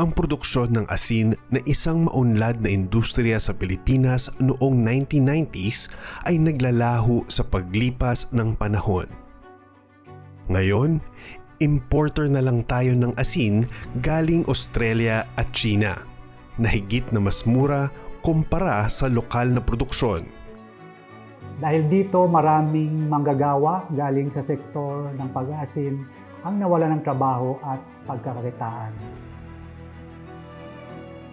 ang produksyon ng asin na isang maunlad na industriya sa Pilipinas noong 1990s ay naglalaho sa paglipas ng panahon. Ngayon, importer na lang tayo ng asin galing Australia at China na higit na mas mura kumpara sa lokal na produksyon. Dahil dito maraming manggagawa galing sa sektor ng pag-aasin ang nawala ng trabaho at pagkakakitaan.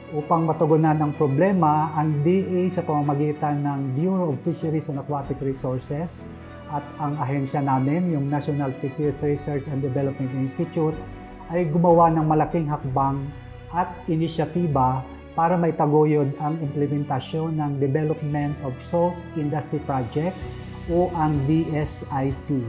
Upang matugunan ang problema, ang DA sa pamamagitan ng Bureau of Fisheries and Aquatic Resources at ang ahensya namin, yung National Fisheries Research and Development Institute, ay gumawa ng malaking hakbang at inisyatiba para may taguyod ang implementasyon ng Development of Salt Industry Project o ang DSIP.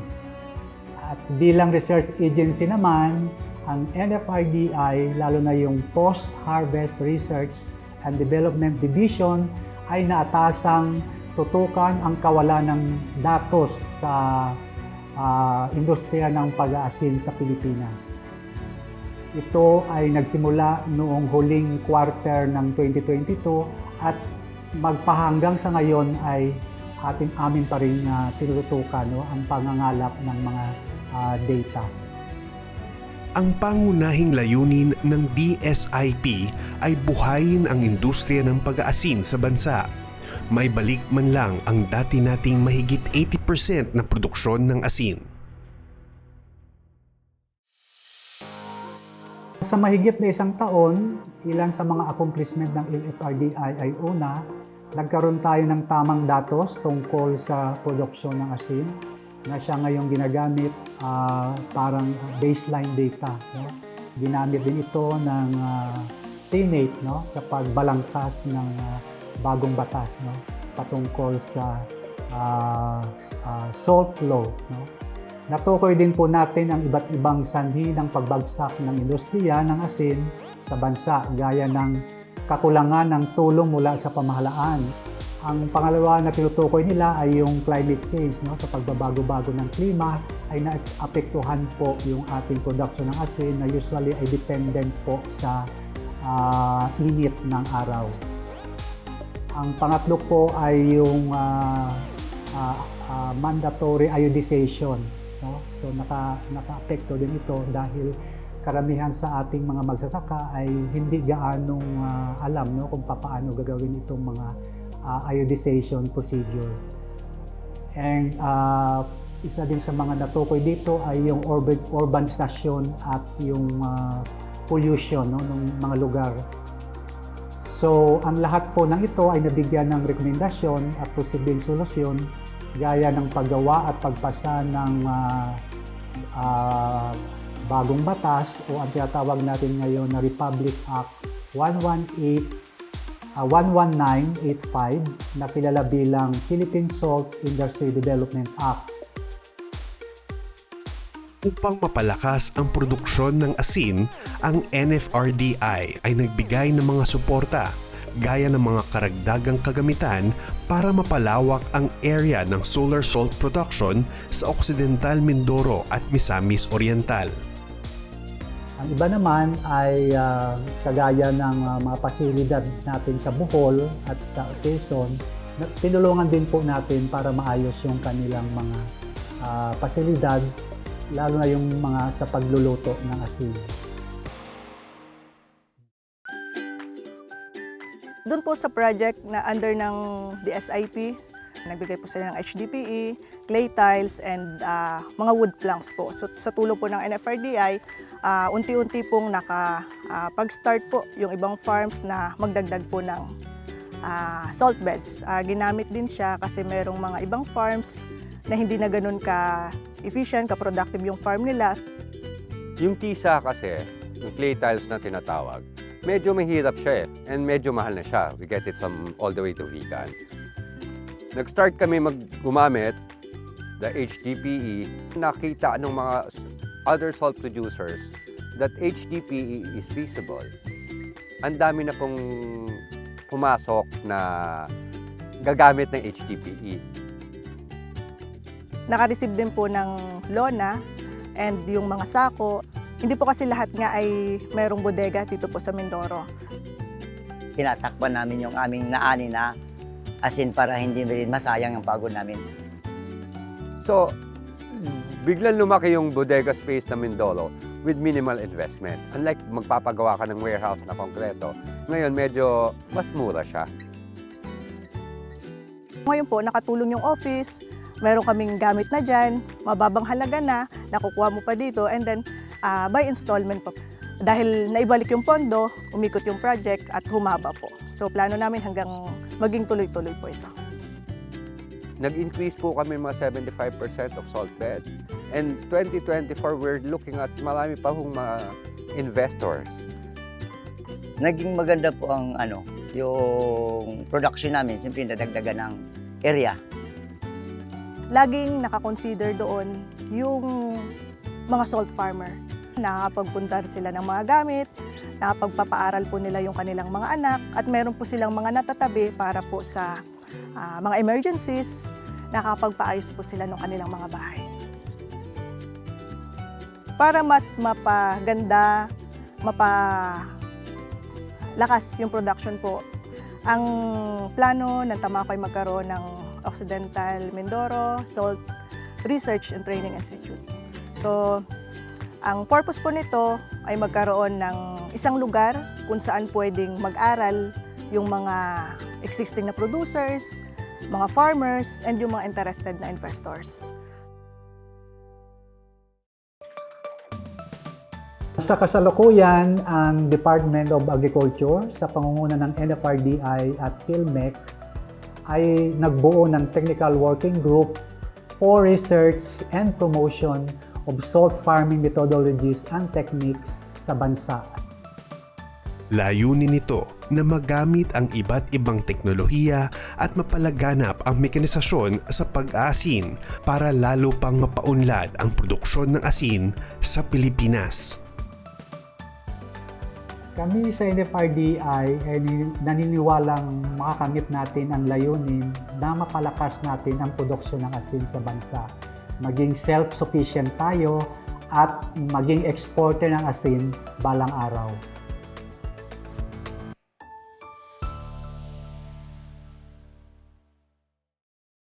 At bilang research agency naman, ang NFRDI, lalo na yung Post-Harvest Research and Development Division, ay naatasang tutukan ang kawalan ng datos sa ah, industriya ng pag-aasin sa Pilipinas. Ito ay nagsimula noong huling quarter ng 2022 at magpahanggang sa ngayon ay atin amin pa rin na tinututukan no, ang pangangalap ng mga ah, data. Ang pangunahing layunin ng DSIP ay buhayin ang industriya ng pag-aasin sa bansa. May balik man lang ang dati nating mahigit 80% na produksyon ng asin. Sa mahigit na isang taon, ilan sa mga accomplishment ng LFRDI ay una, nagkaroon tayo ng tamang datos tungkol sa produksyon ng asin na siya ngayong ginagamit ah, parang baseline data. No? Ginamit din ito ng ah, Senate no? sa pagbalangkas ng ah, bagong batas no? patungkol sa ah, ah, salt law. No? Natukoy din po natin ang iba't ibang sanhi ng pagbagsak ng industriya ng asin sa bansa gaya ng kakulangan ng tulong mula sa pamahalaan. Ang pangalawa na tinutukoy nila ay yung climate change no sa pagbabago-bago ng klima ay naapektuhan po yung ating production ng asin na usually ay dependent po sa ah, init ng araw. Ang pangatlo po ay yung ah, ah, ah, mandatory iodization. No? So naka, naka-apekto din ito dahil karamihan sa ating mga magsasaka ay hindi gaanong ah, alam no, kung paano gagawin itong mga ah, iodization procedure. And ah, isa din sa mga natukoy dito ay yung urban, urbanisasyon at yung ah, pollution no, ng mga lugar. So, ang lahat po ng ito ay nabigyan ng rekomendasyon at posibleng solusyon gaya ng paggawa at pagpasa ng ah, ah, bagong batas o ang tinatawag natin ngayon na Republic Act 118 ah, 11985 na kilala bilang Philippine Salt Industry Development Act. Upang mapalakas ang produksyon ng asin, ang NFRDI ay nagbigay ng mga suporta gaya ng mga karagdagang kagamitan para mapalawak ang area ng solar salt production sa Occidental Mindoro at Misamis Oriental. Ang iba naman ay ah, kagaya ng ah, mga pasilidad natin sa Bohol at sa Quezon, tinulungan din po natin para maayos yung kanilang mga ah, pasilidad, lalo na yung mga sa pagluluto ng asin. Doon po sa project na under ng DSIP, nagbigay po sila ng HDPE, clay tiles, and ah, mga wood planks po. So, sa tulong po ng NFRDI, ah, unti-unti pong nakapag-start po yung ibang farms na magdagdag po ng ah, salt beds. Ah, ginamit din siya kasi merong mga ibang farms na hindi na ganun ka-efficient, ka-productive yung farm nila. Yung tisa kasi, yung clay tiles na tinatawag, medyo mahirap siya eh. And medyo mahal na siya. We get it from all the way to vegan. Nag-start kami mag gumamit the HDPE. Nakita ng mga other salt producers that HDPE is feasible. Ang dami na pong pumasok na gagamit ng HDPE. Nakareceive din po ng lona and yung mga sako Hindi po kasi lahat nga ay mayroong bodega dito po sa Mindoro. tinatakpan namin yung aming naani na asin para hindi rin masayang ang pagod namin. So, biglang lumaki yung bodega space na Mindoro with minimal investment. Unlike magpapagawa ka ng warehouse na konkreto, ngayon medyo mas mura siya. Ngayon po, nakatulong yung office, meron kaming gamit na dyan, mababang halaga na, nakukuha mo pa dito, and then ah, by installment po. Dahil naibalik yung pondo, umikot yung project at humaba po. So plano namin hanggang maging tuloy-tuloy po ito. Nag-increase po kami mga 75% of salt bed. And 2024, we're looking at marami pa hong mga investors. Naging maganda po ang ano, yung production namin, siyempre nadagdagan ng area. Laging nakakonsider doon yung mga salt farmer. Nakapagpunta sila ng mga gamit, nakapagpapaaral po nila yung kanilang mga anak, at meron po silang mga natatabi para po sa ah, mga emergencies, nakapagpaayos po sila ng kanilang mga bahay. Para mas mapaganda, mapalakas yung production po, ang plano ng Tamaco ay magkaroon ng Occidental Mindoro Salt Research and Training Institute. So, ang purpose po nito ay magkaroon ng isang lugar kung saan pwedeng mag-aral yung mga existing na producers, mga farmers, and yung mga interested na investors. Sa kasalukuyan, ang Department of Agriculture sa pangunguna ng NFRDI at PhilMec ay nagbuo ng Technical Working Group for Research and Promotion of Salt Farming Methodologies and Techniques sa bansa. Layunin nito na magamit ang iba't ibang teknolohiya at mapalaganap ang mekanisasyon sa pag-aasin para lalo pang mapaunlad ang produksyon ng asin sa Pilipinas. Kami sa NFRDI ay ni- naniniwalang makakamit natin ang layunin na mapalakas natin ang produksyon ng asin sa bansa. Maging self-sufficient tayo at maging exporter ng asin balang araw.